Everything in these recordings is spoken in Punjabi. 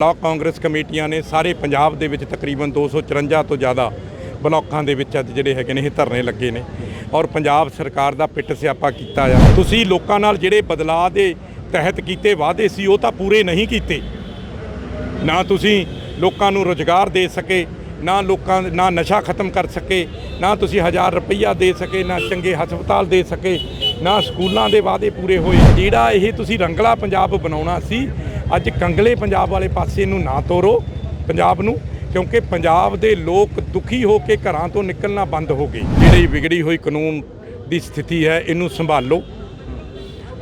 ਬਲਾਕ ਕਾਂਗਰਸ ਕਮੇਟੀਆਂ ਨੇ ਸਾਰੇ ਪੰਜਾਬ ਦੇ ਵਿੱਚ ਤਕਰੀਬਨ 254 ਤੋਂ ਜ਼ਿਆਦਾ ਬਲਾਕਾਂ ਦੇ ਵਿੱਚ ਅੱਜ ਜਿਹੜੇ ਹੈਗੇ ਨੇ ਇਹ ਧਰਨੇ ਲੱਗੇ ਨੇ ਔਰ ਪੰਜਾਬ ਸਰਕਾਰ ਦਾ ਪਿੱਟ ਸਿਆਪਾ ਕੀਤਾ ਆ। ਤੁਸੀਂ ਲੋਕਾਂ ਨਾਲ ਜਿਹੜੇ ਬਦਲਾਅ ਦੇ ਤਹਿਤ ਕੀਤੇ ਵਾਅਦੇ ਸੀ, ਉਹ ਤਾਂ ਪੂਰੇ ਨਹੀਂ ਕੀਤੇ। ਨਾ ਤੁਸੀਂ ਲੋਕਾਂ ਨੂੰ ਰੋਜ਼ਗਾਰ ਦੇ ਸਕੇ ਨਾ ਲੋਕਾਂ ਨਾ ਨਸ਼ਾ ਖਤਮ ਕਰ ਸਕੇ, ਨਾ ਤੁਸੀਂ ਹਜ਼ਾਰ ਰੁਪਈਆ ਦੇ ਸਕੇ, ਨਾ ਚੰਗੇ ਹਸਪਤਾਲ ਦੇ ਸਕੇ, ਨਾ ਸਕੂਲਾਂ ਦੇ ਵਾਅਦੇ ਪੂਰੇ ਹੋਏ। ਜਿਹੜਾ ਇਹ ਤੁਸੀਂ ਰੰਗਲਾ ਪੰਜਾਬ ਬਣਾਉਣਾ ਸੀ, ਅੱਜ ਕੰਗਲੇ ਪੰਜਾਬ ਵਾਲੇ ਪਾਸੇ ਨੂੰ ਨਾ ਤੋਰੋ ਪੰਜਾਬ ਨੂੰ, ਕਿਉਂਕਿ ਪੰਜਾਬ ਦੇ ਲੋਕ ਦੁਖੀ ਹੋ ਕੇ ਘਰਾਂ ਤੋਂ ਨਿਕਲਣਾ ਬੰਦ ਹੋ ਗਏ। ਜਿਹੜੀ ਵਿਗੜੀ ਹੋਈ ਕਾਨੂੰਨ ਦੀ ਸਥਿਤੀ ਹੈ, ਇਹਨੂੰ ਸੰਭਾਲੋ।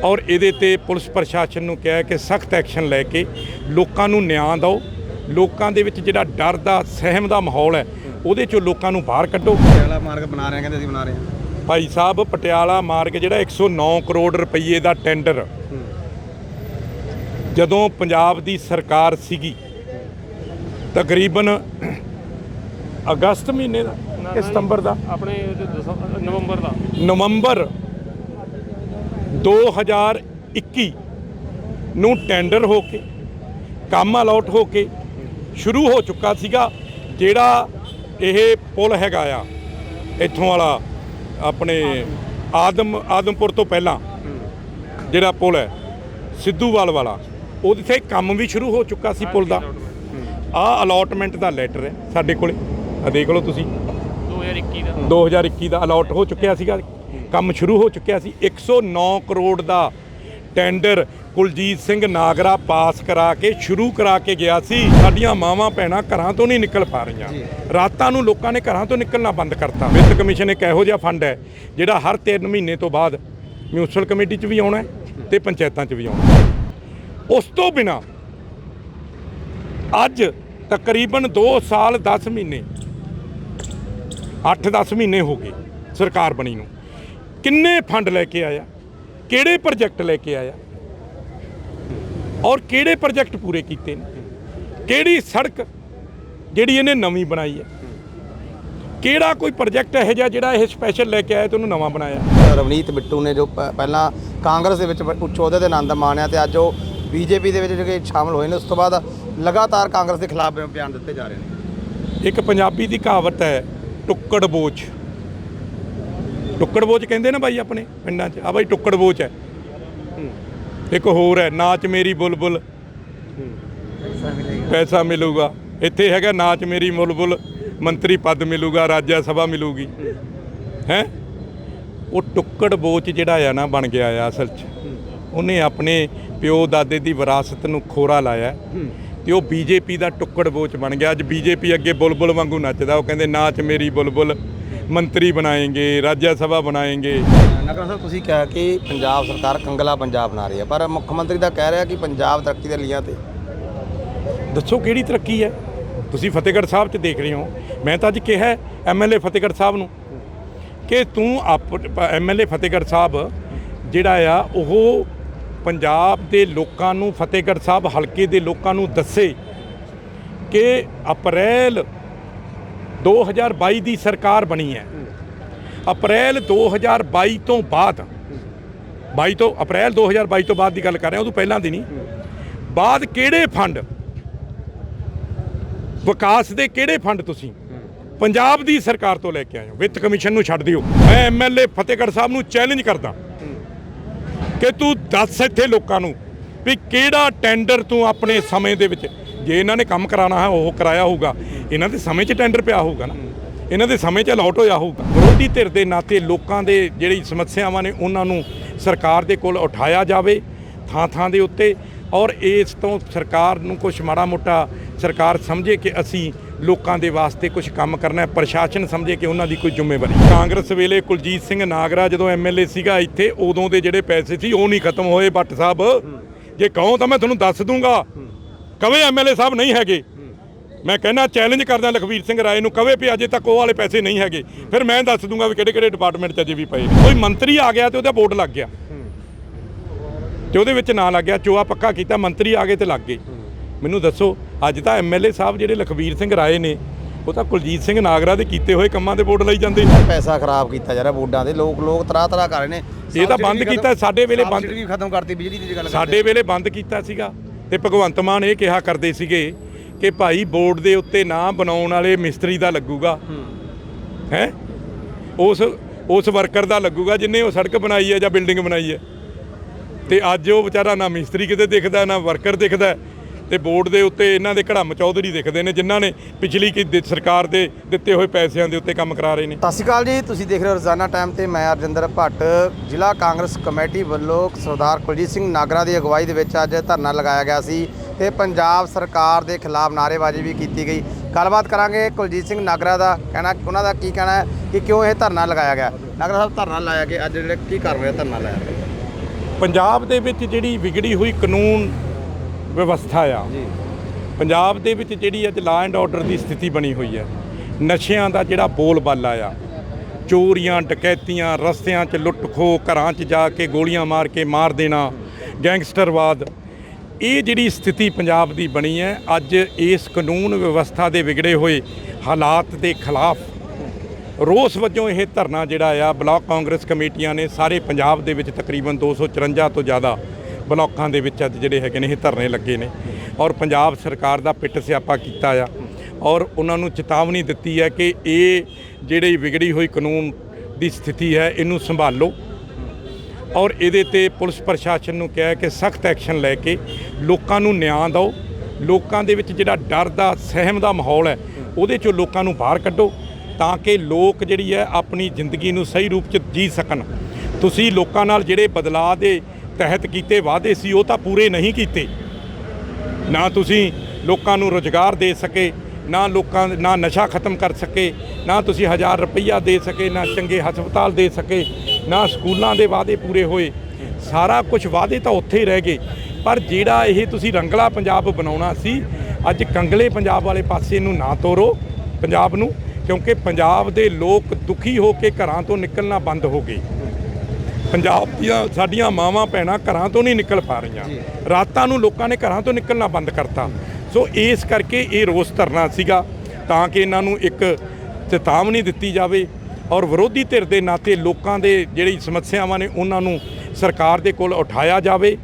ਔਰ ਇਹਦੇ ਤੇ ਪੁਲਿਸ ਪ੍ਰਸ਼ਾਸਨ ਨੂੰ ਕਿਹਾ ਕਿ ਸਖਤ ਐਕਸ਼ਨ ਲੈ ਕੇ ਲੋਕਾਂ ਨੂੰ ਨਿਆਂ ਦਿਓ। ਲੋਕਾਂ ਦੇ ਵਿੱਚ ਜਿਹੜਾ ਡਰ ਦਾ ਸਹਿਮ ਦਾ ਮਾਹੌਲ ਹੈ ਉਹਦੇ ਚੋਂ ਲੋਕਾਂ ਨੂੰ ਬਾਹਰ ਕੱਢੋ। ਪਟਿਆਲਾ ਮਾਰਗ ਬਣਾ ਰਹੇ ਆ ਕਹਿੰਦੇ ਅਸੀਂ ਬਣਾ ਰਹੇ ਹਾਂ। ਭਾਈ ਸਾਹਿਬ ਪਟਿਆਲਾ ਮਾਰਗ ਜਿਹੜਾ 109 ਕਰੋੜ ਰੁਪਏ ਦਾ ਟੈਂਡਰ ਜਦੋਂ ਪੰਜਾਬ ਦੀ ਸਰਕਾਰ ਸੀਗੀ ਤਕਰੀਬਨ ਅਗਸਤ ਮਹੀਨੇ ਦਾ ਕਿ ਸਤੰਬਰ ਦਾ। ਆਪਣੇ ਨਵੰਬਰ ਦਾ। ਨਵੰਬਰ 2021 ਨੂੰ ਟੈਂਡਰ ਹੋ ਕੇ ਕੰਮ ਅਲਾਟ ਹੋ ਕੇ ਸ਼ੁਰੂ ਹੋ ਚੁੱਕਾ ਸੀਗਾ ਜਿਹੜਾ ਇਹ ਪੁਲ ਹੈਗਾ ਆ ਇੱਥੋਂ ਵਾਲਾ ਆਪਣੇ ਆਦਮ ਆਦਮਪੁਰ ਤੋਂ ਪਹਿਲਾਂ ਜਿਹੜਾ ਪੁਲ ਹੈ ਸਿੱਧੂਵਾਲ ਵਾਲਾ ਉਹਦੇ ਤੇ ਕੰਮ ਵੀ ਸ਼ੁਰੂ ਹੋ ਚੁੱਕਾ ਸੀ ਪੁਲ ਦਾ। ਆ ਅਲਾਟਮੈਂਟ ਦਾ ਲੈਟਰ ਹੈ ਸਾਡੇ ਕੋਲੇ ਆ ਦੇਖ ਲਓ ਤੁਸੀਂ। 2021 ਦਾ। 2021 ਦਾ ਅਲਾਟ ਹੋ ਚੁੱਕਿਆ ਸੀਗਾ ਕੰਮ ਸ਼ੁਰੂ ਹੋ ਚੁੱਕਿਆ ਸੀ। 109 ਕਰੋੜ ਦਾ ਟੈਂਡਰ ਕੁਲਜੀਤ ਸਿੰਘ ਨਾਗਰਾ ਪਾਸ ਕਰਾ ਕੇ ਸ਼ੁਰੂ ਕਰਾ ਕੇ ਗਿਆ ਸੀ। ਸਾਡੀਆਂ ਮਾਵਾਂ ਭੈਣਾਂ ਘਰਾਂ ਤੋਂ ਨਹੀਂ ਨਿਕਲ ਪਾ ਰਹੀਆਂ। ਰਾਤਾਂ ਨੂੰ ਲੋਕਾਂ ਨੇ ਘਰਾਂ ਤੋਂ ਨਿਕਲਣਾ ਬੰਦ ਕਰਤਾ। ਵਿੱਤ ਕਮਿਸ਼ਨ ਇੱਕ ਇਹੋ ਜਿਹਾ ਫੰਡ ਹੈ ਜਿਹੜਾ ਹਰ 3 ਮਹੀਨੇ ਤੋਂ ਬਾਅਦ ਮਿਊਨਿਸਪਲ ਕਮੇਟੀ 'ਚ ਵੀ ਆਉਣਾ ਤੇ ਪੰਚਾਇਤਾਂ 'ਚ ਵੀ ਆਉਣਾ ਉਸ ਤੋਂ ਬਿਨਾ ਅੱਜ ਤਕਰੀਬਨ 2 ਸਾਲ 10 ਮਹੀਨੇ 8-10 ਮਹੀਨੇ ਹੋ ਗਏ ਸਰਕਾਰ ਬਣੀ ਨੂੰ। ਕਿੰਨੇ ਫੰਡ ਲੈ ਕੇ ਆਇਆ? ਕਿਹੜੇ ਪ੍ਰੋਜੈਕਟ ਲੈ ਕੇ ਆਇਆ? ਔਰ ਕਿਹੜੇ ਪ੍ਰੋਜੈਕਟ ਪੂਰੇ ਕੀਤੇ ਨੇ? ਕਿਹੜੀ ਸੜਕ ਜਿਹੜੀ ਇਹਨੇ ਨਵੀਂ ਬਣਾਈ ਹੈ? ਕਿਹੜਾ ਕੋਈ ਪ੍ਰੋਜੈਕਟ ਇਹੋ ਜਿਹਾ ਜਿਹੜਾ ਇਹ ਸਪੈਸ਼ਲ ਲੈ ਕੇ ਆਇਆ ਤੇ ਉਹਨੂੰ ਨਵਾਂ ਬਣਾਇਆ? ਰਵਨੀਤ ਬਿੱਟੂ ਨੇ ਜੋ ਪਹਿਲਾਂ ਕਾਂਗਰਸ ਦੇ ਵਿੱਚ ਉੱਚ ਅਹੁਦੇ ਤੇ ਆਨੰਦ ਮਾਣਿਆ ਤੇ ਅੱਜ ਉਹ ਬੀਜੇਪੀ ਦੇ ਵਿੱਚ ਜਿਹੜੇ ਸ਼ਾਮਲ ਹੋਏ ਨੇ ਉਸ ਤੋਂ ਬਾਅਦ ਲਗਾਤਾਰ ਕਾਂਗਰਸ ਦੇ ਖਿਲਾਫ ਬਿਆਨ ਦਿੱਤੇ ਜਾ ਰਹੇ ਨੇ। ਇੱਕ ਪੰਜਾਬੀ ਦੀ ਕਹਾਵਤ ਹੈ ਟੁੱਕੜ ਬੋਚ ਟੁੱਕੜ ਬੋਚ ਕਹਿੰਦੇ ਨਾ ਬਾਈ ਆਪਣੇ ਪਿੰਡਾਂ 'ਚ? ਆ ਬਾਈ ਟੁੱਕੜ ਬੋਚ ਹੈ। ਇੱਕ ਹੋਰ ਹੈ ਨਾਚ ਮੇਰੀ ਬੁਲਬੁਲ। ਪੈਸਾ ਮਿਲੂਗਾ। ਇੱਥੇ ਹੈਗਾ ਨਾਚ ਮੇਰੀ ਬੁਲਬੁਲ ਮੰਤਰੀ ਪਦ ਮਿਲੂਗਾ ਰਾਜਿਆ ਸਭਾ ਮਿਲੂਗੀ। ਹੈ? ਉਹ ਟੁੱਕੜ ਬੋਚ ਜਿਹੜਾ ਆ ਨਾ ਬਣ ਗਿਆ ਆ ਅਸਲ 'ਚ। ਉਹਨੇ ਆਪਣੇ ਪਿਓ ਦਾਦੇ ਦੀ ਵਿਰਾਸਤ ਨੂੰ ਖੋਰਾ ਲਾਇਆ। ਤੇ ਉਹ ਬੀਜੇਪੀ ਦਾ ਟੁੱਕੜ ਬੋਚ ਬਣ ਗਿਆ। ਅੱਜ ਬੀਜੇਪੀ ਅੱਗੇ ਬੁਲਬੁਲ ਵਾਂਗੂ ਨੱਚਦਾ। ਉਹ ਕਹਿੰਦੇ ਨਾਚ ਮੇਰੀ ਬੁਲਬੁਲ। ਮੰਤਰੀ ਬਣਾਏਂਗੇ ਰਾਜਿਆ ਸਭਾ ਬਣਾਏਂਗੇ। ਨਗਰ ਸਾਹਿਬ ਤੁਸੀਂ ਕਿਹਾ ਕਿ ਪੰਜਾਬ ਸਰਕਾਰ ਕੰਗਲਾ ਪੰਜਾਬ ਬਣਾ ਰਹੀ ਹੈ ਪਰ ਮੁੱਖ ਮੰਤਰੀ ਤਾਂ ਕਹਿ ਰਿਹਾ ਕਿ ਪੰਜਾਬ ਤਰੱਕੀ ਦੇ ਲੀਆਂ ਤੇ। ਦੱਸੋ ਕਿਹੜੀ ਤਰੱਕੀ ਹੈ? ਤੁਸੀਂ ਫਤਿਹਗੜ੍ਹ ਸਾਹਿਬ 'ਚ ਦੇਖ ਰਹੇ ਹੋ। ਮੈਂ ਤਾਂ ਅੱਜ ਕਿਹਾ ਐਮਐਲਏ ਫਤਿਹਗੜ੍ਹ ਸਾਹਿਬ ਨੂੰ ਕਿ ਤੂੰ ਐਮਐਲਏ ਫਤਿਹਗੜ੍ਹ ਸਾਹਿਬ ਜਿਹੜਾ ਆ ਉਹ ਪੰਜਾਬ ਦੇ ਲੋਕਾਂ ਨੂੰ ਫਤਿਹਗੜ੍ਹ ਸਾਹਿਬ ਹਲਕੇ ਦੇ ਲੋਕਾਂ ਨੂੰ ਦੱਸੇ ਕਿ ਅਪ੍ਰੈਲ 2022 ਦੀ ਸਰਕਾਰ ਬਣੀ ਹੈ। ਅਪ੍ਰੈਲ 2022 ਤੋਂ ਬਾਅਦ 22 ਤੋਂ, ਅਪ੍ਰੈਲ 2022 ਤੋਂ ਬਾਅਦ ਦੀ ਗੱਲ ਕਰ ਰਿਹਾ ਉਦੋਂ ਪਹਿਲਾਂ ਦੀ ਨਹੀਂ। ਬਾਅਦ ਕਿਹੜੇ ਫੰਡ? ਵਿਕਾਸ ਦੇ ਕਿਹੜੇ ਫੰਡ ਤੁਸੀਂ? ਪੰਜਾਬ ਦੀ ਸਰਕਾਰ ਤੋਂ ਲੈ ਕੇ ਆਏ ਹੋ। ਵਿੱਤ ਕਮਿਸ਼ਨ ਨੂੰ ਛੱਡ ਦਿਓ। ਮੈਂ ਐਮਐਲਏ ਫਤਿਹਗੜ੍ਹ ਸਾਹਿਬ ਨੂੰ ਚੈਲੰਜ ਕਰਦਾ। ਕਿ ਤੂੰ ਦੱਸ ਇੱਥੇ ਲੋਕਾਂ ਨੂੰ ਵੀ ਕਿਹੜਾ ਟੈਂਡਰ ਤੂੰ ਆਪਣੇ ਸਮੇਂ ਦੇ ਵਿੱਚ ਜੇ ਇਹਨਾਂ ਨੇ ਕੰਮ ਕਰਾਉਣਾ ਹੈ, ਉਹ ਕਰਾਇਆ ਹੋਊਗਾ। ਇਹਨਾਂ ਦੇ ਸਮੇਂ 'ਚ ਟੈਂਡਰ ਪਿਆ ਹੋਊਗਾ ਨਾ। ਇਹਨਾਂ ਦੇ ਸਮੇਂ 'ਚ ਅਲਾਟ ਹੋਇਆ ਹੋਊਗਾ। ਵਿਰੋਧੀ ਧਿਰ ਦੇ ਨਾਤੇ ਲੋਕਾਂ ਦੇ ਜਿਹੜੀ ਸਮੱਸਿਆਵਾਂ ਨੇ, ਉਹਨਾਂ ਨੂੰ ਸਰਕਾਰ ਦੇ ਕੋਲ ਉਠਾਇਆ ਜਾਵੇ ਥਾਂ ਥਾਂ ਦੇ ਉੱਤੇ। ਔਰ ਇਸ ਤੋਂ ਸਰਕਾਰ ਨੂੰ ਕੁਝ ਮਾੜਾ ਮੋਟਾ ਸਰਕਾਰ ਸਮਝੇ ਕਿ ਅਸੀਂ ਲੋਕਾਂ ਦੇ ਵਾਸਤੇ ਕੁਝ ਕੰਮ ਕਰਨਾ ਹੈ। ਪ੍ਰਸ਼ਾਸਨ ਸਮਝੇ ਕਿ ਉਹਨਾਂ ਦੀ ਕੋਈ ਜ਼ਿੰਮੇਵਾਰੀ। ਕਾਂਗਰਸ ਵੇਲੇ ਕੁਲਜੀਤ ਸਿੰਘ ਨਾਗਰਾ ਜਦੋਂ ਐਮਐਲਏ ਸੀਗਾ ਇੱਥੇ, ਉਦੋਂ ਦੇ ਜਿਹੜੇ ਪੈਸੇ ਸੀ, ਉਹ ਨਹੀਂ ਖਤਮ ਹੋਏ। ਭੱਟ ਸਾਹਿਬ, ਜੇ ਕਹੋ ਤਾਂ ਮੈਂ ਤੁਹਾਨੂੰ ਦੱਸ ਦੂੰਗਾ। ਕਵੇ ਐਮਐਲਏ ਸਾਹਿਬ ਨਹੀਂ ਹੈਗੇ। ਮੈਂ ਕਹਿੰਦਾ ਚੈਲੰਜ ਕਰਦਾ ਲਖਵੀਰ ਸਿੰਘ ਰਾਏ ਨੂੰ ਕਵੇ ਵੀ ਅਜੇ ਤੱਕ ਉਹ ਵਾਲੇ ਪੈਸੇ ਨਹੀਂ ਹੈਗੇ। ਫਿਰ ਮੈਂ ਦੱਸ ਦੂੰਗਾ ਵੀ ਕਿਹੜੇ ਕਿਹੜੇ ਡਿਪਾਰਟਮੈਂਟ 'ਚ ਅਜੇ ਵੀ ਪਏ ਕੋਈ ਮੰਤਰੀ ਆ ਗਿਆ ਤੇ ਉਹਦਾ ਬੋਰਡ ਲੱਗ ਗਿਆ। ਤੇ ਉਹਦੇ ਵਿੱਚ ਨਾਂ ਲੱਗ ਗਿਆ ਚੋਆ ਪੱਕਾ ਕੀਤਾ ਮੰਤਰੀ ਆ ਗਏ ਤੇ ਲੱਗ ਗਏ। ਮੈਨੂੰ ਦੱਸੋ ਅੱਜ ਤਾਂ ਐਮਐਲਏ ਸਾਹਿਬ ਜਿਹੜੇ ਲਖਵੀਰ ਸਿੰਘ ਰਾਏ ਨੇ ਉਹ ਤਾਂ ਕੁਲਜੀਤ ਸਿੰਘ ਨਾਗਰਾ ਦੇ ਕੀਤੇ ਹੋਏ ਕੰਮਾਂ ਦੇ ਬੋਰਡ ਲਈ ਜਾਂਦੇ ਪੈਸਾ ਖਰਾਬ ਕੀਤਾ ਜਾ ਰਿਹਾ ਬੋਰਡਾਂ ਦੇ ਲੋਕ ਲੋਕ ਤਰਾ ਤਰਾ ਕਰ ਰਹੇ ਨੇ। ਇਹ ਤਾਂ ਬੰਦ ਕੀਤਾ ਸਾਡੇ ਵੇਲੇ ਬੰਦ ਖਤਮ ਕਰਤੀ ਬਿਜਲੀ ਦੀ ਗੱਲ ਸਾਡੇ ਵੇਲੇ ਬੰਦ ਕੀਤਾ ਸੀਗਾ। ਤੇ ਭਗਵੰਤ ਮਾਨ ਇਹ ਕਿਹਾ ਕਰਦੇ ਸੀਗੇ ਕਿ ਭਾਈ ਬੋਰਡ ਦੇ ਉੱਤੇ ਨਾ ਬਣਾਉਣ ਵਾਲੇ ਮਿਸਤਰੀ ਦਾ ਲੱਗੂਗਾ। ਹੈ? ਉਸ ਉਸ ਵਰਕਰ ਦਾ ਲੱਗੂਗਾ ਜਿਨੇ ਉਹ ਸੜਕ ਬਣਾਈ ਹੈ ਜਾਂ ਬਿਲਡਿੰਗ ਬਣਾਈ ਹੈ। ਤੇ ਅੱਜ ਉਹ ਵਿਚਾਰਾ ਨਾ ਮਿਸਤਰੀ ਕਿਤੇ ਦਿਖਦਾ, ਨਾ ਵਰਕਰ ਦਿਖਦਾ। ਤੇ ਬੋਰਡ ਦੇ ਉੱਤੇ ਇਹਨਾਂ ਦੇ ਘੜਮ ਚੌਧਰੀ ਦਿਖਦੇ ਨੇ ਜਿਨ੍ਹਾਂ ਨੇ ਪਿਛਲੀ ਕੀ ਸਰਕਾਰ ਦੇ ਦਿੱਤੇ ਹੋਏ ਪੈਸਿਆਂ ਦੇ ਉੱਤੇ ਕੰਮ ਕਰਾ ਰਹੇ ਨੇ। ਸਤਿ ਸ਼੍ਰੀ ਅਕਾਲ ਜੀ ਤੁਸੀਂ ਦੇਖ ਰਹੇ ਹੋ ਰੋਜ਼ਾਨਾ ਟਾਈਮ ਤੇ ਮੈਂ ਅਰਜਿੰਦਰ ਭੱਟ। ਜ਼ਿਲ੍ਹਾ ਕਾਂਗਰਸ ਕਮੇਟੀ ਵੱਲੋਂ ਸਰਦਾਰ ਕੁਲਜੀਤ ਸਿੰਘ ਨਾਗਰਾ ਦੀ ਅਗਵਾਈ ਦੇ ਵਿੱਚ ਅੱਜ ਧਰਨਾ ਲਗਾਇਆ ਗਿਆ ਸੀ ਤੇ ਪੰਜਾਬ ਸਰਕਾਰ ਦੇ ਖਿਲਾਫ ਨਾਅਰੇਬਾਜ਼ੀ ਵੀ ਕੀਤੀ ਗਈ। ਗੱਲਬਾਤ ਕਰਾਂਗੇ ਕੁਲਜੀਤ ਸਿੰਘ ਨਾਗਰਾ ਦਾ ਕਹਿਣਾ ਉਹਨਾਂ ਦਾ ਕੀ ਕਹਿਣਾ ਹੈ ਕਿ ਕਿਉਂ ਇਹ ਧਰਨਾ ਲਗਾਇਆ ਗਿਆ? ਨਾਗਰਾ ਸਾਹਿਬ ਧਰਨਾ ਲਾਇਆ ਗਿਆ ਅੱਜ ਜਿਹੜੇ ਕੀ ਕਰ ਰਹੇ ਧਰਨਾ ਲਾਇਆ ਗਿਆ? ਪੰਜਾਬ ਦੇ ਵਿੱਚ ਜਿਹੜੀ ਵਿਗੜੀ ਹੋਈ ਕਾਨੂੰਨ ਵਿਵਸਥਾ ਆ ਪੰਜਾਬ ਦੇ ਵਿੱਚ ਜਿਹੜੀ ਅੱਜ ਲਾ ਐਂਡ ਆਰਡਰ ਦੀ ਸਥਿਤੀ ਬਣੀ ਹੋਈ ਹੈ ਨਸ਼ਿਆਂ ਦਾ ਜਿਹੜਾ ਬੋਲਬਾਲਾ ਆ ਚੋਰੀਆਂ ਡਕੈਤੀਆਂ ਰਸਤਿਆਂ 'ਚ ਲੁੱਟ ਖੋ ਘਰਾਂ 'ਚ ਜਾ ਕੇ ਗੋਲੀਆਂ ਮਾਰ ਕੇ ਮਾਰ ਦੇਣਾ ਗੈਂਗਸਟਰਵਾਦ ਇਹ ਜਿਹੜੀ ਸਥਿਤੀ ਪੰਜਾਬ ਦੀ ਬਣੀ ਹੈ ਅੱਜ ਇਸ ਕਾਨੂੰਨ ਵਿਵਸਥਾ ਦੇ ਵਿਗੜੇ ਹੋਏ ਹਾਲਾਤ ਦੇ ਖਿਲਾਫ ਰੋਸ ਵਜੋਂ ਇਹ ਧਰਨਾ ਜਿਹੜਾ ਆ ਬਲਾਕ ਕਾਂਗਰਸ ਕਮੇਟੀਆਂ ਨੇ ਸਾਰੇ ਪੰਜਾਬ ਦੇ ਵਿੱਚ ਤਕਰੀਬਨ 254 ਤੋਂ ਜ਼ਿਆਦਾ ਬਲਾਕਾਂ ਦੇ ਵਿੱਚ ਅੱਜ ਜਿਹੜੇ ਹੈਗੇ ਨੇ ਇਹ ਧਰਨੇ ਲੱਗੇ ਨੇ ਔਰ ਪੰਜਾਬ ਸਰਕਾਰ ਦਾ ਪਿੱਟ ਸਿਆਪਾ ਕੀਤਾ ਆ ਔਰ ਉਹਨਾਂ ਨੂੰ ਚੇਤਾਵਨੀ ਦਿੱਤੀ ਹੈ ਕਿ ਇਹ ਜਿਹੜੀ ਵਿਗੜੀ ਹੋਈ ਕਾਨੂੰਨ ਦੀ ਸਥਿਤੀ ਹੈ, ਇਹਨੂੰ ਸੰਭਾਲੋ। ਔਰ ਇਹਦੇ ਤੇ ਪੁਲਿਸ ਪ੍ਰਸ਼ਾਸਨ ਨੂੰ ਕਿਹਾ ਕਿ ਸਖਤ ਐਕਸ਼ਨ ਲੈ ਕੇ ਲੋਕਾਂ ਨੂੰ ਨਿਆਂ ਦਿਓ। ਲੋਕਾਂ ਦੇ ਵਿੱਚ ਜਿਹੜਾ ਡਰ ਦਾ, ਸਹਿਮ ਦਾ ਮਾਹੌਲ ਹੈ, ਉਹਦੇ ਚੋਂ ਲੋਕਾਂ ਨੂੰ ਬਾਹਰ ਕੱਢੋ ਤਾਂ ਕਿ ਲੋਕ ਜਿਹੜੀ ਹੈ ਆਪਣੀ ਜ਼ਿੰਦਗੀ ਨੂੰ ਸਹੀ ਰੂਪ 'ਚ ਜੀ ਸਕਣ। ਤੁਸੀਂ ਲੋਕਾਂ ਨਾਲ ਜਿਹੜੇ ਬਦਲਾਅ ਦੇ ਤਹਿਤ ਕੀਤੇ ਵਾਅਦੇ ਸੀ, ਉਹ ਤਾਂ ਪੂਰੇ ਨਹੀਂ ਕੀਤੇ। ਨਾ ਤੁਸੀਂ ਲੋਕਾਂ ਨੂੰ ਰੋਜ਼ਗਾਰ ਦੇ ਸਕੇ, ਨਾ ਲੋਕਾਂ, ਨਾ ਨਸ਼ਾ ਖਤਮ ਕਰ ਸਕੇ, ਨਾ ਤੁਸੀਂ ਹਜ਼ਾਰ ਰੁਪਈਆ ਦੇ ਸਕੇ, ਨਾ ਚੰਗੇ ਹਸਪਤਾਲ ਦੇ ਸਕੇ, ਨਾ ਸਕੂਲਾਂ ਦੇ ਵਾਅਦੇ ਪੂਰੇ ਹੋਏ। ਸਾਰਾ ਕੁਝ ਵਾਅਦੇ ਤਾਂ ਉੱਥੇ ਹੀ ਰਹਿ ਗਏ। ਪਰ ਜਿਹੜਾ ਇਹ ਤੁਸੀਂ ਰੰਗਲਾ ਪੰਜਾਬ ਬਣਾਉਣਾ ਸੀ, ਅੱਜ ਕੰਗਲੇ ਪੰਜਾਬ ਵਾਲੇ ਪਾਸੇ ਨੂੰ ਨਾ ਤੋਰੋ ਪੰਜਾਬ ਨੂੰ, ਕਿਉਂਕਿ ਪੰਜਾਬ ਦੇ ਲੋਕ ਦੁਖੀ ਹੋ ਕੇ ਘਰਾਂ ਤੋਂ ਨਿਕਲਣਾ ਬੰਦ ਹੋ ਗਏ। ਪੰਜਾਬ ਦੀਆਂ ਸਾਡੀਆਂ ਮਾਵਾਂ ਭੈਣਾਂ ਘਰਾਂ ਤੋਂ ਨਹੀਂ ਨਿਕਲ ਪਾ ਰਹੀਆਂ। ਰਾਤਾਂ ਨੂੰ ਲੋਕਾਂ ਨੇ ਘਰਾਂ ਤੋਂ ਨਿਕਲਣਾ ਬੰਦ ਕਰਤਾ। ਸੋ ਇਸ ਕਰਕੇ ਇਹ ਰੋਸ ਧਰਨਾ ਸੀਗਾ ਤਾਂ ਕਿ ਇਹਨਾਂ ਨੂੰ ਇੱਕ ਚੇਤਾਵਨੀ ਦਿੱਤੀ ਜਾਵੇ ਔਰ ਵਿਰੋਧੀ ਧਿਰ ਦੇ ਨਾਤੇ ਲੋਕਾਂ ਦੇ ਜਿਹੜੀ ਸਮੱਸਿਆਵਾਂ ਨੇ ਉਹਨਾਂ ਨੂੰ ਸਰਕਾਰ ਦੇ ਕੋਲ ਉਠਾਇਆ ਜਾਵੇ